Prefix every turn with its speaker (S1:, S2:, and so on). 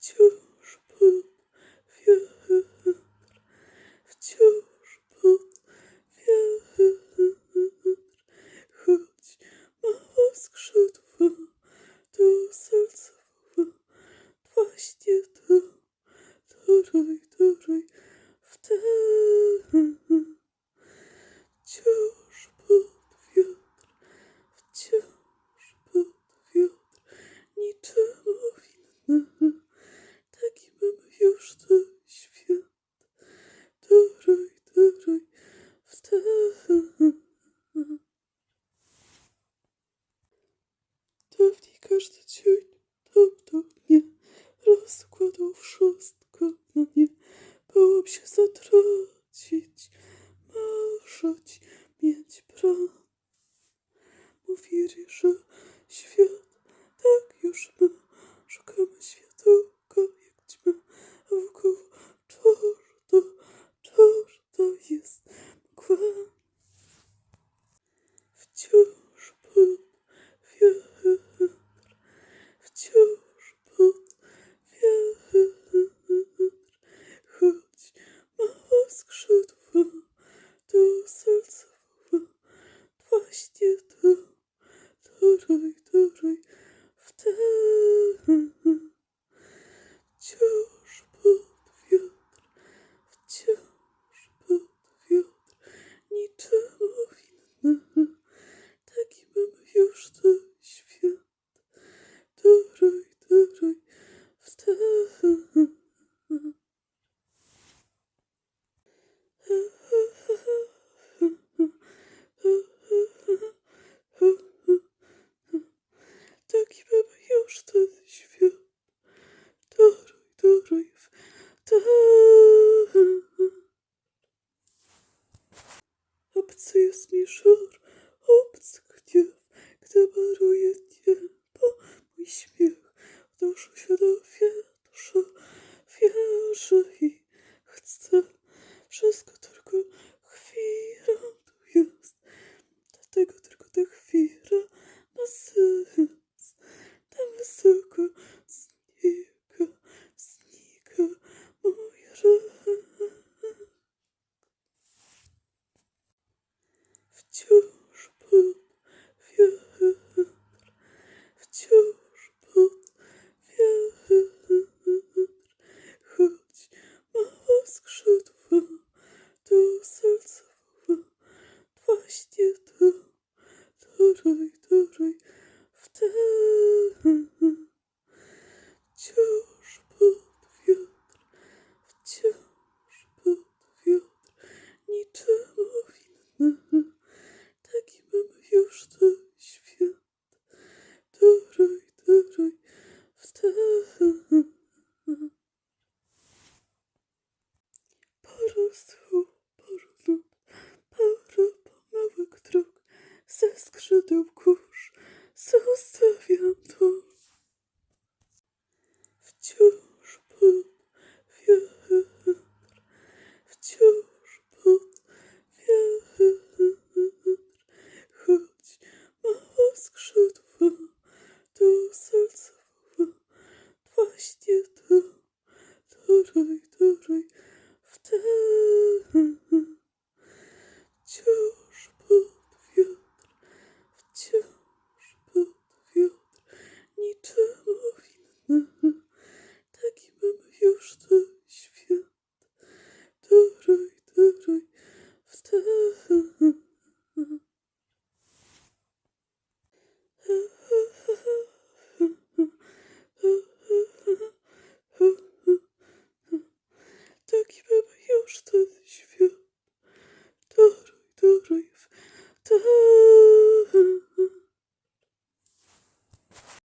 S1: Tschüss. pewnie każdy dzień tamto mnie rozkładał wszystko na nie. Bałam się zatracić, marzyć, mieć plan. Mówili, że świat tak już ma Прости, дорогой, дорогой. Obcy jest mi szur, obcy gniew, gdy maruje cię, bo mój śmiech odnoszą się do two.